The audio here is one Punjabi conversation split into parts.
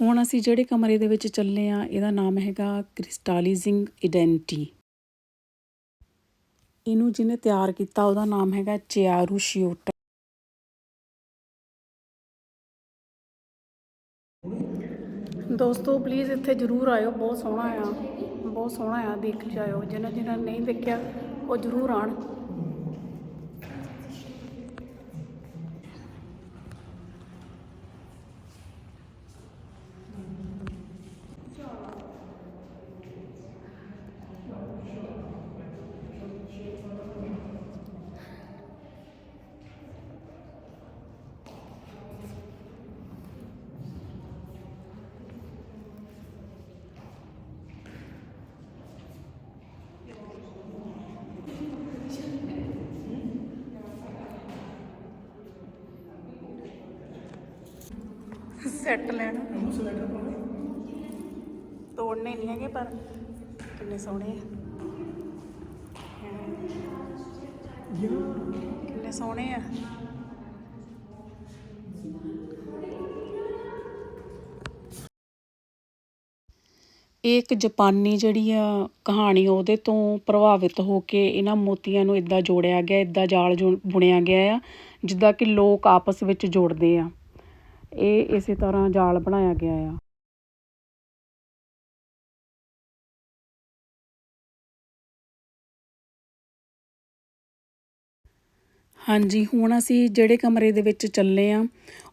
ਹੁਣ ਅਸੀਂ ਜਿਹੜੇ ਕਮਰੇ ਦੇ ਵਿੱਚ ਚੱਲੇ ਆ ਇਹਦਾ ਨਾਮ ਹੈਗਾ ਕ੍ਰਿਸਟਾਲਾਈਜ਼ਿੰਗ ਆਇਡੈਂਟੀ ਇਹਨੂੰ ਜਿਹਨੇ ਤਿਆਰ ਕੀਤਾ, ਉਹਦਾ ਨਾਮ ਹੈਗਾ ਚਿਆਰੂ ਸ਼ਿਓਟਾ ਦੋਸਤੋ ਪਲੀਜ਼ ਇੱਥੇ ਜ਼ਰੂਰ ਆਇਓ, ਬਹੁਤ ਸੋਹਣਾ ਆ, ਬਹੁਤ ਸੋਹਣਾ ਆ, ਦੇਖ ਜਾਇਓ ਜਿਹਨਾਂ ਜਿਹਨਾਂ ਨੇ ਨਹੀਂ ਦੇਖਿਆ, ਉਹ ਜ਼ਰੂਰ ਆਣ ਸੈੱਟ ਲੈਣਾ। ਤੋੜਨੇ ਨਹੀਂ ਹੈਗੇ ਪਰ ਕਿੰਨੇ ਸੋਹਣੇ ਆ। ਕਿੰਨੇ ਸੋਹਣੇ ਆ। ਇਹ ਇੱਕ ਜਾਪਾਨੀ ਜਿਹੜੀ ਆ ਕਹਾਣੀ ਉਹਦੇ ਤੋਂ ਪ੍ਰਭਾਵਿਤ ਹੋ ਕੇ ਇਹਨਾਂ ਮੋਤੀਆਂ ਨੂੰ ਇਦਾਂ ਜੋੜਿਆ ਗਿਆ ਇਦਾਂ ਜਾਲ ਜੋ ਬੁਣਿਆ ਗਿਆ ਆ ਜਿੱਦਾਂ ਕਿ ਲੋਕ ਆਪਸ ਵਿੱਚ ਜੋੜਦੇ ਆ। ਇਹ ਇਸੇ ਤਰ੍ਹਾਂ ਜਾਲ ਬਣਾਇਆ ਗਿਆ ਆ। ਹਾਂਜੀ, ਹੁਣ ਅਸੀਂ ਜਿਹੜੇ ਕਮਰੇ ਦੇ ਵਿੱਚ ਚੱਲੇ ਆ,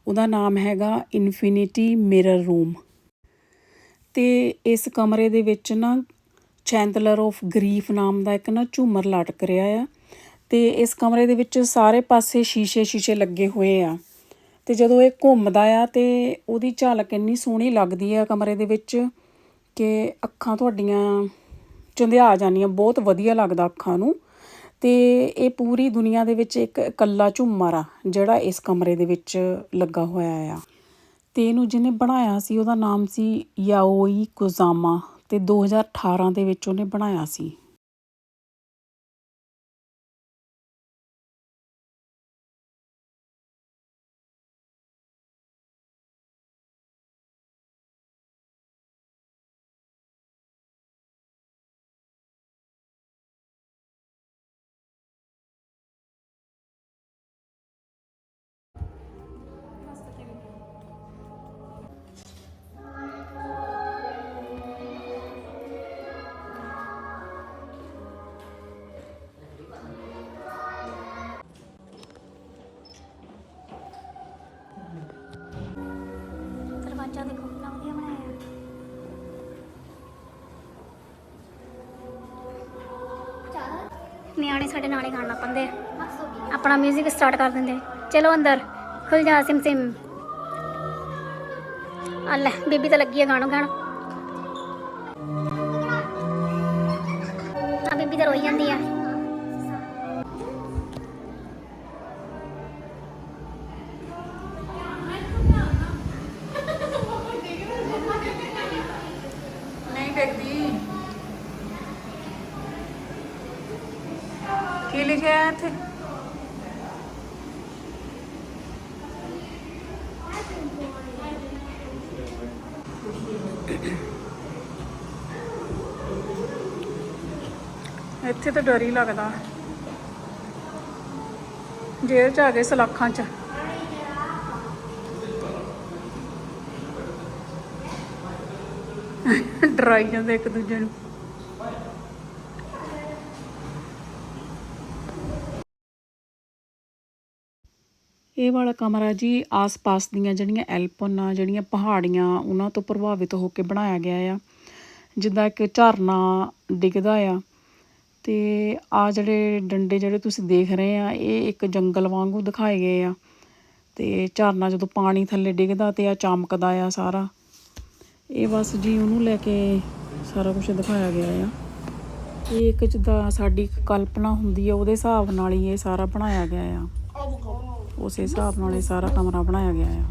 ਉਹਦਾ ਨਾਮ ਹੈਗਾ ਇਨਫਿਨਿਟੀ ਮਿਰਰ ਰੂਮ ਤੇ ਇਸ ਕਮਰੇ ਦੇ ਵਿੱਚ ਨਾ ਚੈਂਦਲਰ ਆਫ ਗਰੀਫ ਨਾਮ ਦਾ ਇੱਕ ਨਾ ਝੂਮਰ ਲਟਕ ਰਿਹਾ ਆ। ਤੇ ਇਸ ਕਮਰੇ ਦੇ ਵਿੱਚ ਸਾਰੇ ਪਾਸੇ ਸ਼ੀਸ਼ੇ ਸ਼ੀਸ਼ੇ ਲੱਗੇ ਹੋਏ ਆ। ਅਤੇ ਜਦੋਂ ਇਹ ਘੁੰਮਦਾ ਆ ਅਤੇ ਉਹਦੀ ਝਲਕ ਇੰਨੀ ਸੋਹਣੀ ਲੱਗਦੀ ਆ ਕਮਰੇ ਦੇ ਵਿੱਚ ਕਿ ਅੱਖਾਂ ਤੁਹਾਡੀਆਂ ਚੁੰਧਿਆ ਜਾਂਦੀਆਂ, ਬਹੁਤ ਵਧੀਆ ਲੱਗਦਾ ਅੱਖਾਂ ਨੂੰ। ਅਤੇ ਇਹ ਪੂਰੀ ਦੁਨੀਆ ਦੇ ਵਿੱਚ ਇੱਕ ਇਕੱਲਾ ਝੂਮਰ ਆ, ਜਿਹੜਾ ਇਸ ਕਮਰੇ ਦੇ ਵਿੱਚ ਲੱਗਾ ਹੋਇਆ ਆ। ਅਤੇ ਇਹਨੂੰ ਜਿਹਨੇ ਬਣਾਇਆ ਸੀ, ਉਹਦਾ ਨਾਮ ਸੀ ਯਾਓਈ ਕੋਜ਼ਾਮਾ ਅਤੇ ਦੋ ਹਜ਼ਾਰ ਅਠਾਰ੍ਹਾਂ ਦੇ ਵਿੱਚ ਉਹਨੇ ਬਣਾਇਆ ਸੀ। ਨਿਆਣੇ ਸਾਡੇ ਨਾਲੇ ਖਾਣ ਲੱਗ ਪੈਂਦੇ ਆਪਣਾ 뮤직 ਸਟਾਰਟ ਕਰ ਦਿੰਦੇ ਚਲੋ ਅੰਦਰ, ਖੁੱਲ ਜਾ ਸਿਮ ਸਿਮ। ਆ ਬੀਬੀ ਤਾਂ ਲੱਗੀ ਆ ਗਾਣੋ ਗਾਣ। ਆ ਬੀਬੀ ਤਾਂ ਰੋਈ ਜਾਂਦੀ ਆ। ਨਹੀਂ ਦੇਖਦੀ। ਲਿਖਿਆ ਹੈ ਇੱਥੇ? ਇੱਥੇ ਤਾਂ ਡਰ ਹੀ ਲੱਗਦਾ। ਜੇਲ੍ਹ ਚ ਆ ਗਏ ਸਲਾਖਾਂ ਚ। ਡਰਾਈ ਜਾਂਦੇ ਇੱਕ ਦੂਜੇ ਨੂੰ। ਇਹ ਵਾਲਾ ਕਮਰਾ ਜੀ ਆਸ-ਪਾਸ ਦੀਆਂ ਜਿਹੜੀਆਂ ਐਲਪਨ, ਜਿਹੜੀਆਂ ਪਹਾੜੀਆਂ, ਉਹਨਾਂ ਤੋਂ ਪ੍ਰਭਾਵਿਤ ਹੋ ਕੇ ਬਣਾਇਆ ਗਿਆ ਆ। ਜਿੱਦਾਂ ਇੱਕ ਝਰਨਾ ਡਿੱਗਦਾ ਆ ਤੇ ਆ ਜਿਹੜੇ ਡੰਡੇ ਜਿਹੜੇ ਤੁਸੀਂ ਦੇਖ ਰਹੇ ਆ, ਇਹ ਇੱਕ ਜੰਗਲ ਵਾਂਗੂ ਦਿਖਾਏ ਗਏ ਆ। ਤੇ ਝਰਨਾ ਜਦੋਂ ਪਾਣੀ ਥੱਲੇ ਡਿੱਗਦਾ ਤੇ ਆ ਚਮਕਦਾ ਆ ਸਾਰਾ। ਇਹ ਬਸ ਜੀ ਉਹਨੂੰ ਲੈ ਕੇ ਸਾਰਾ ਕੁਝ ਦਿਖਾਇਆ ਗਿਆ ਆ। ਇਹ ਇੱਕ ਜਿੱਦਾਂ ਸਾਡੀ ਇੱਕ ਕਲਪਨਾ ਹੁੰਦੀ ਆ, ਉਹਦੇ ਹਿਸਾਬ ਨਾਲ ਹੀ ਇਹ ਸਾਰਾ ਬਣਾਇਆ ਗਿਆ ਆ। ਉਸੇ ਹਿਸਾਬ ਨਾਲ ਇਹ ਸਾਰਾ ਕਮਰਾ ਬਣਾਇਆ ਗਿਆ ਆ।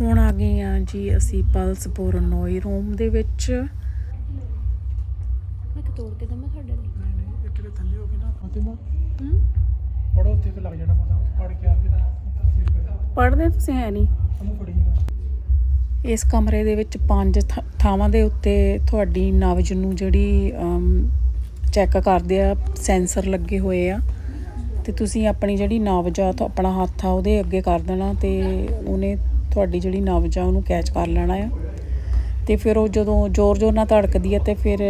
ਹੁਣ ਆ ਗਏ ਆ ਜੀ ਅਸੀਂ ਪਲਸਪੁਰ ਨੋਈ ਰੂਮ ਦੇ ਵਿੱਚ। ਕਰ ਤੁਸੀਂ? ਹੈ ਨਹੀਂ। ਇਸ ਕਮਰੇ ਦੇ ਵਿੱਚ ਪੰਜ ਥ- ਥਾਵਾਂ ਦੇ ਉੱਤੇ ਤੁਹਾਡੀ ਨਬਜ ਨੂੰ ਜਿਹੜੀ ਚੈੱਕ ਕਰਦੇ ਆ ਸੈਂਸਰ ਲੱਗੇ ਹੋਏ ਆ। ਤੇ ਤੁਸੀਂ ਆਪਣੀ ਜਿਹੜੀ ਨਬਜ ਆ ਤਾਂ ਆਪਣਾ ਹੱਥ ਆ ਉਹਦੇ ਅੱਗੇ ਕਰ ਦੇਣਾ ਤੇ ਉਹਨੇ ਤੁਹਾਡੀ ਜਿਹੜੀ ਨਬਜ ਆ ਉਹਨੂੰ ਕੈਚ ਕਰ ਲੈਣਾ ਆ। ਤੇ ਫਿਰ ਉਹ ਜਦੋਂ ਜ਼ੋਰ ਜ਼ੋਰ ਨਾਲ ਧੜਕਦੀ ਹੈ ਤੇ ਫਿਰ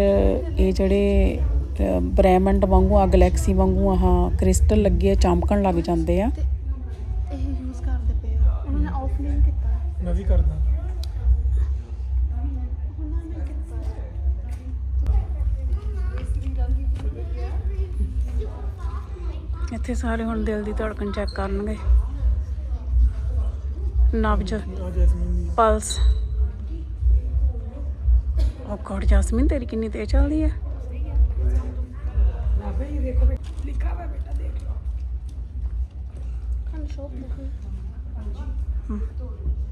ਇਹ ਜਿਹੜੇ ਅ, ਬ੍ਰਹਿਮੰਡ ਵਾਂਗੂ ਆ ਗੈਲੈਕਸੀ ਵਾਂਗੂ ਆਹ ਕ੍ਰਿਸਟਲ ਲੱਗੇ ਆ ਚਮਕਣ ਲੱਗ ਜਾਂਦੇ ਆ। ਮੈਂ ਵੀ ਕਰਦਾ। ਇੱਥੇ ਸਾਰੇ ਹੁਣ ਦਿਲ ਦੀ ਧੜਕਣ ਚੈੱਕ ਕਰਨਗੇ। ਨਬਜ ਪਲਸ ਉਹ ਗੋਡ ਜਸਮੀਨ ਤੇਰੀ ਕਿੰਨੀ ਤੇਜ਼ ਚੱਲਦੀ ਹੈ। Kann ich auch machen. Die drehen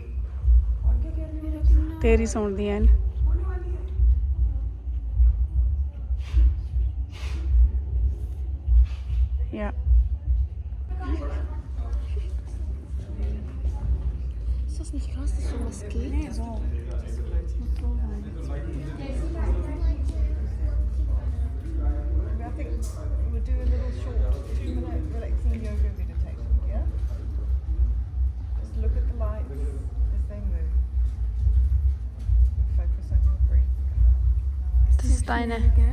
ਤੇਰੀ ਸੁਣਦੀਆਂ ਹਨ ਯਾ ਸਸ ਨਹੀਂ ਖਾਸ ਤੇ ਸੋ ਮਸਕੀ Steine.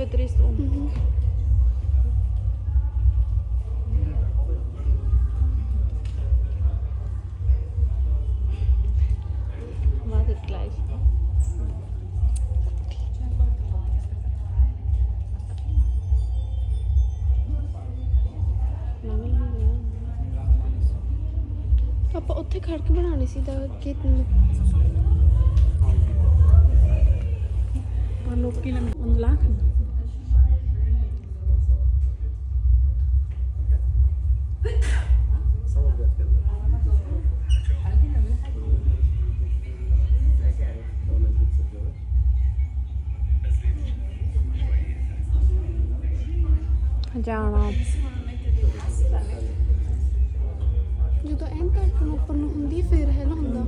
Wenn es heller wird, drehst du um. Wartet gleich. ਆਪਾਂ ਉੱਥੇ ਖੜ ਕੇ ਬਣਾਉਣੀ ਸੀ ਤਾਂ ਕਿਤਨੀ ਪਰ ਲੋਕੀ ਲੰਮੇ ਉਹਨੂੰ ਲਾ ਜਾਣਾ। ਜਦੋਂ ਐਂ ਧੜਕਣ ਉੱਪਰ ਨੂੰ ਹੁੰਦੀ ਫਿਰ ਹੈਲ ਹੁੰਦਾ।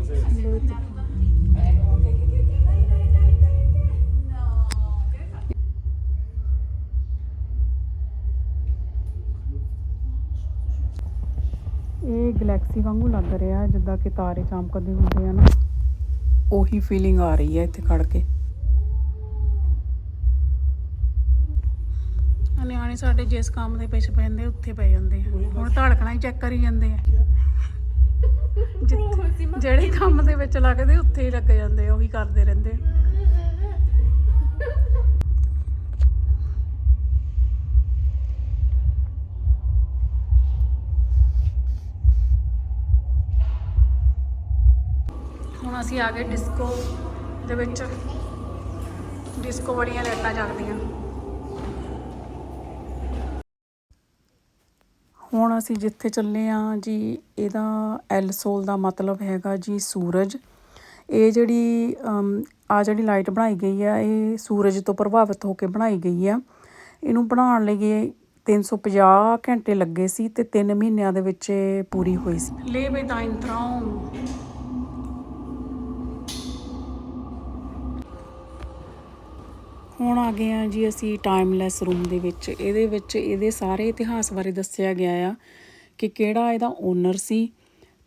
ਇਹ ਗੈਲੈਕਸੀ ਵਾਂਗੂ ਲੱਗ ਰਿਹਾ ਜਿੱਦਾਂ ਕਿ ਤਾਰੇ ਚਮਕਦੇ ਹੁੰਦੇ ਆ ਨਾ। ਉਹੀ ਫੀਲਿੰਗ ਆ ਰਹੀ ਹੈ ਇੱਥੇ ਖੜ ਕੇ। ਨਿਆਣੇ ਸਾਡੇ ਜਿਸ ਕੰਮ ਦੇ ਪਿੱਛੇ ਪੈਂਦੇ ਉੱਥੇ ਪੈ ਜਾਂਦੇ ਆ। ਹੁਣ ਧੜਕਣਾ ਹੀ ਚੈੱਕ ਕਰੀ ਜਾਂਦੇ ਆ। ਜਿੱਥੇ- ਜਿਹੜੇ ਕੰਮ ਦੇ ਵਿੱਚ ਲੱਗਦੇ ਉੱਥੇ ਹੀ ਲੱਗ ਜਾਂਦੇ ਆ ਉਹੀ ਕਰਦੇ ਰਹਿੰਦੇ। ਆ ਹੁਣ ਅਸੀਂ ਆ ਗਏ ਡਿਸਕੋ ਦੇ ਵਿੱਚ। ਡਿਸਕੋ ਬੜੀਆਂ ਲਾਈਟਾਂ ਜਗਦੀਆਂ। ਹੁਣ ਅਸੀਂ ਜਿੱਥੇ ਚੱਲੇ ਹਾਂ ਜੀ, ਇਹਦਾ ਐਲ ਸੋਲ ਦਾ ਮਤਲਬ ਹੈਗਾ ਜੀ ਸੂਰਜ। ਇਹ ਜਿਹੜੀ ਆ ਜਿਹੜੀ ਲਾਈਟ ਬਣਾਈ ਗਈ ਆ, ਇਹ ਸੂਰਜ ਤੋਂ ਪ੍ਰਭਾਵਿਤ ਹੋ ਕੇ ਬਣਾਈ ਗਈ ਆ। ਇਹਨੂੰ ਬਣਾਉਣ ਲਈ ਇਹ 350 ਘੰਟੇ ਲੱਗੇ ਸੀ ਤੇ 3 ਮਹੀਨਿਆਂ ਦੇ ਵਿੱਚ ਇਹ ਪੂਰੀ ਹੋਈ ਸੀ। Lebe dein Traum ਹੁਣ ਆ ਗਏ ਆ ਜੀ ਅਸੀਂ ਟਾਈਮਲੈਸ ਰੂਮ ਦੇ ਵਿੱਚ। ਇਹਦੇ ਵਿੱਚ ਇਹਦੇ ਸਾਰੇ ਇਤਿਹਾਸ ਬਾਰੇ ਦੱਸਿਆ ਗਿਆ ਆ ਕਿ ਕਿਹੜਾ ਇਹਦਾ ਓਨਰ ਸੀ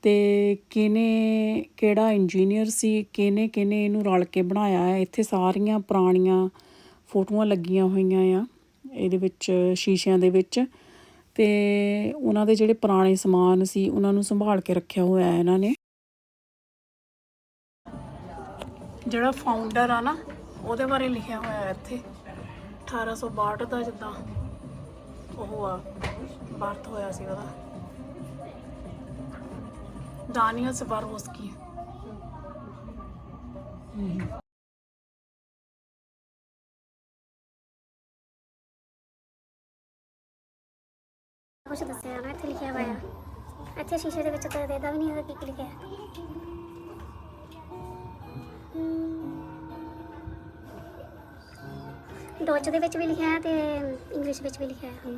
ਤੇ ਕਿਹਨੇ, ਕਿਹੜਾ ਇੰਜੀਨੀਅਰ ਸੀ, ਕਿਹਨੇ ਕਿਹਨੇ ਇਹਨੂੰ ਰਲ ਕੇ ਬਣਾਇਆ ਹੈ ਇੱਥੇ ਸਾਰੀਆਂ ਪੁਰਾਣੀਆਂ ਫੋਟੋਆਂ ਲੱਗੀਆਂ ਹੋਈਆਂ ਆ ਇਹਦੇ ਵਿੱਚ, ਸ਼ੀਸ਼ਿਆਂ ਦੇ ਵਿੱਚ। ਤੇ ਉਹਨਾਂ ਦੇ ਜਿਹੜੇ ਪੁਰਾਣੇ ਸਮਾਨ ਸੀ, ਉਹਨਾਂ ਨੂੰ ਸੰਭਾਲ ਕੇ ਰੱਖਿਆ ਹੋਇਆ ਹੈ ਇਹਨਾਂ ਨੇ। ਜਿਹੜਾ ਫਾਊਂਡਰ ਆ ਨਾ ਉਹਦੇ ਬਾਰੇ ਲਿਖਿਆ ਹੋਇਆ ਹੈ ਇੱਥੇ। 1862 ਦਾ ਜਿੱਦਾਂ ਉਹ ਆ ਬਰਥ ਹੋਇਆ ਸੀ ਉਹਦਾ। ਦਾਨੀਅਲ ਸਵਾਰੋਸਕੀ। ਕੁਝ ਦੱਸਿਆ ਨਾ ਇੱਥੇ ਲਿਖਿਆ ਹੋਇਆ। ਇੱਥੇ ਸ਼ੀਸ਼ੇ ਦੇ ਵਿੱਚ ਤਾਂ ਦੇਦਾ ਵੀ ਨਹੀਂ ਹੈਗਾ ਕੀ ਲਿਖਿਆ। ਹੈ। ਡੋਚ ਦੇ ਵਿੱਚ ਵੀ ਲਿਖਿਆ ਹੈ ਤੇ ਇੰਗਲਿਸ਼ ਵਿੱਚ ਵੀ ਲਿਖਿਆ ਹੈ।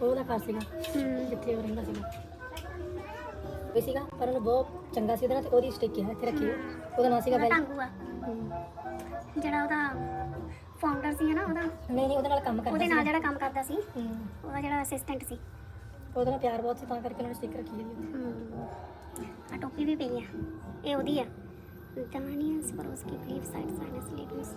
ਉਹਦਾ ਘਰ ਸੀਗਾ ਹਮ, ਜਿੱਥੇ ਉਹ ਰਹਿੰਦਾ ਸੀਗਾ। ਵੀ ਸੀਗਾ ਪਰ ਉਹਨੂੰ ਬਹੁਤ ਚੰਗਾ ਸੀ ਉਹਦੇ ਨਾਲ ਤੇ ਉਹਦੀ ਸਟਿਕ ਹੈ ਇੱਥੇ ਰੱਖੀ ਹੋਈ। ਉਹਦਾ ਨਾਂ ਸੀਗਾ ਉਹਦਾ ਵੈਲ ਟਾਂਗੂ ਆ ਜਿਹੜਾ ਉਹਦਾ ਫਾਊਂਡਰ ਸੀ ਨਾ ਉਹਦਾ? ਨਹੀਂ ਨਹੀਂ ਉਹਦੇ ਨਾਲ ਕੰਮ ਕਰਦਾ ਉਹਦੇ ਨਾਲ ਸੀਗਾ। ਜਿਹੜਾ ਕੰਮ ਕਰਦਾ ਸੀ ਹੂੰ। ਉਹਦਾ ਜਿਹੜਾ ਅਸਿਸਟੈਂਟ ਸੀ। ਉਹਦੇ ਨਾਲ ਪਿਆਰ ਬਹੁਤ ਸੀ ਤਾਂ ਕਰਕੇ ਉਹਨਾਂ ਸਟਿਕ ਰੱਖੀ ਹੋਈ ਹਮ, ਆ ਟੋਪੀ ਵੀ ਪਈ ਆ ਇਹ ਉਹਦੀ ਆ Daniel ਸਪਰੋਸਕੀ believe side signs leads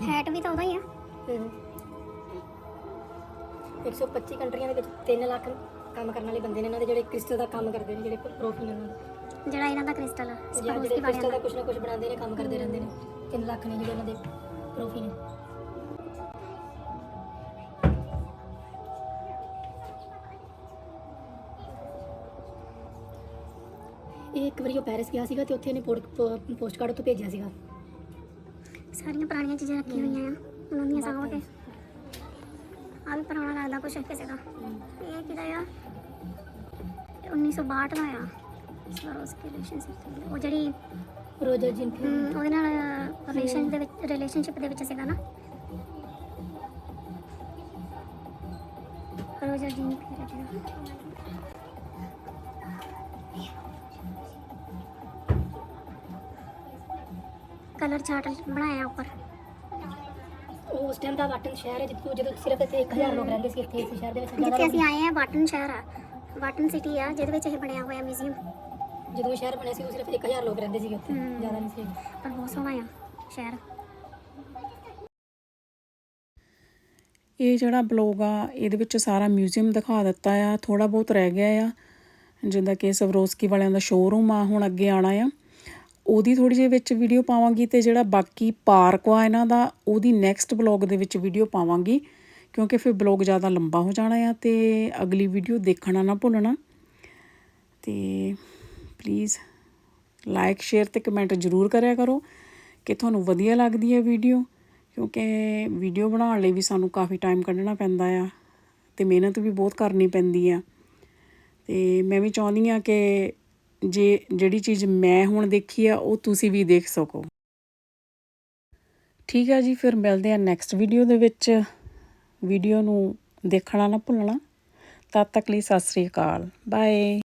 hat ਵੀ ਤਾਂ ਉਹਦਾ ਹੀ ਆ। ਹੂੰ 125 ਕੰਟਰੀਆਂ ਦੇ ਵਿੱਚ 3 ਲੱਖ ਕੰਮ ਕਰਨ ਵਾਲੇ ਬੰਦੇ ਨੇ ਇਹਨਾਂ ਦੇ ਜਿਹੜੇ ਕ੍ਰਿਸਟਲ ਦਾ ਕੰਮ ਕਰਦੇ ਨੇ ਜਿਹੜੇ ਪ੍ਰੋਫੀ ਨੇ ਉਹਨਾਂ ਦੇ ਜਿਹੜਾ ਇਹਨਾਂ ਦਾ ਕ੍ਰਿਸਟਲ ਆ ਜਾਂ ਸਪਰੋਸਕੀ ਜਿਹੜੇ ਵਾਲਿਆਂ ਕ੍ਰਿਸਟਲ ਦਾ ਦਾ ਕੁਝ ਨਾ ਕੁਝ ਬਣਾਉਂਦੇ ਨੇ ਕੰਮ ਕਰਦੇ ਰਹਿੰਦੇ ਨੇ। 3 ਲੱਖ ਨੇ ਜਿਹੜੇ ਉਹਨਾਂ ਦੇ ਪ੍ਰੋਫੀ ਨੇ ਇਹ ਇੱਕ ਵਾਰੀ ਉਹ ਪੈਰਿਸ ਗਿਆ ਸੀਗਾ ਤੇ ਉੱਥੇ ਇਹਨੇ ਪੋਸਟ ਕਾਰਡ ਉੱਤੇ ਭੇਜਿਆ ਸੀਗਾ। ਸਾਰੀਆਂ ਪੁਰਾਣੀਆਂ ਚੀਜ਼ਾਂ ਰੱਖੀਆਂ ਹੋਈਆਂ ਆ ਉਹਨਾਂ ਦੀਆਂ ਸਾਂਭ ਕੇ ਆ ਵੀ ਪੁਰਾਣਾ ਲੱਗਦਾ ਕੁਛ ਕਿਸੇ ਦਾ। ਇਹ ਕਿਹਦਾ ਆ? ਇਹ 1962 ਦਾ ਆ। ਸਪਰੋਸਕੀ ਰਿਲੇਸ਼ਨਸ਼ਿਪ ਉਹ ਜਿਹੜੀ ਜਿੰਫੀ ਹਮ, ਉਹਦੇ ਨਾਲ ਰਿਲੇਸ਼ਨ ਦੇ ਵਿੱਚ ਰਿਲੇਸ਼ਨਸ਼ਿਪ ਦੇ ਵਿੱਚ ਸੀਗਾ ਨਾ। ਰੋਜਰ ਜੀ ਕਲਰ ਚਾਰਟ ਬਣਾਇਆ ਉੱਪਰ। ਉਹ ਉਸ ਟਾਈਮ ਦਾ ਵਾਟਨ ਸ਼ਹਿਰ ਹੈ ਜਿੱਥੇ ਜਦੋਂ ਸਿਰਫ ਇੱਥੇ 1000 ਲੋਕ ਰਹਿੰਦੇ ਸੀ ਇੱਥੇ ਇਸ ਸ਼ਹਿਰ ਦੇ ਵਿੱਚ ਜ਼ਿਆਦਾ ਜਿੱਥੇ ਅਸੀਂ ਆਏ ਆ ਵਾਟਨ ਸ਼ਹਿਰ ਆ। ਵਾਟਨ ਸਿਟੀ ਆ ਜਿਹਦੇ ਵਿੱਚ ਇਹ ਬਣਿਆ ਹੋਇਆ ਮਿਊਜ਼ੀਅਮ ਜਦੋਂ ਇਹ ਸ਼ਹਿਰ ਬਣਿਆ ਸੀ ਉਹ ਸਿਰਫ 1000 ਲੋਕ ਰਹਿੰਦੇ ਸੀਗੇ ਉੱਥੇ। ਜ਼ਿਆਦਾ ਨਹੀਂ ਸੀ ਪਰ ਬਹੁਤ ਸੋਹਣਾ ਆ ਸ਼ਹਿਰ। ਇਹ ਜਿਹੜਾ ਬਲੌਗ ਆ ਇਹਦੇ ਵਿੱਚ ਸਾਰਾ ਮਿਊਜ਼ੀਅਮ ਦਿਖਾ ਦਿੱਤਾ ਆ ਥੋੜਾ ਬਹੁਤ ਰਹਿ ਗਿਆ ਆ। ਜਿੱਦਾਂ ਕਿ ਸਵਰੋਸਕੀ ਵਾਲਿਆਂ ਦਾ ਸ਼ੋਰੂਮ ਆ ਹੁਣ ਅੱਗੇ ਆਣਾ ਆ। ਉਹਦੀ ਥੋੜ੍ਹੀ ਜਿਹੀ ਵਿੱਚ ਵੀਡੀਓ ਪਾਵਾਂਗੀ ਅਤੇ ਜਿਹੜਾ ਬਾਕੀ ਪਾਰਕ ਆ ਇਹਨਾਂ ਦਾ, ਉਹਦੀ ਨੈਕਸਟ ਬਲੌਗ ਦੇ ਵਿੱਚ ਵੀਡੀਓ ਪਾਵਾਂਗੀ, ਕਿਉਂਕਿ ਫਿਰ ਬਲੌਗ ਜ਼ਿਆਦਾ ਲੰਬਾ ਹੋ ਜਾਣਾ ਆ ਅਤੇ ਅਗਲੀ ਵੀਡੀਓ ਦੇਖਣਾ ਨਾ ਭੁੱਲਣਾ। ਤੇ ਪਲੀਜ਼ ਲਾਈਕ ਸ਼ੇਅਰ ਤੇ ਕਮੈਂਟ ਜ਼ਰੂਰ ਕਰਿਆ ਕਰੋ ਕਿ ਤੁਹਾਨੂੰ ਵਧੀਆ ਲੱਗਦੀ ਹੈ ਵੀਡੀਓ ਕਿਉਂਕਿ ਵੀਡੀਓ ਬਣਾਉਣ ਲਈ ਵੀ ਸਾਨੂੰ ਕਾਫੀ ਟਾਈਮ ਕੱਢਣਾ ਪੈਂਦਾ ਆ ਤੇ ਮਿਹਨਤ ਵੀ ਬਹੁਤ ਕਰਨੀ ਪੈਂਦੀ ਆ। ਤੇ ਮੈਂ ਵੀ ਚਾਹੁੰਦੀ ਆ ਕਿ ਜੇ ਜਿਹੜੀ ਚੀਜ਼ ਮੈਂ ਹੁਣ ਦੇਖੀ ਆ, ਉਹ ਤੁਸੀਂ ਵੀ ਦੇਖ ਸਕੋ। ਠੀਕ ਆ ਜੀ, ਫਿਰ ਮਿਲਦੇ ਆ ਨੈਕਸਟ ਵੀਡੀਓ ਦੇ ਵਿੱਚ। ਵੀਡੀਓ ਨੂੰ ਦੇਖਣਾ ਨਾ ਭੁੱਲਣਾ। ਤਦ ਤੱਕ ਲਈ ਸਤਿ ਸ੍ਰੀ ਅਕਾਲ। ਬਾਏ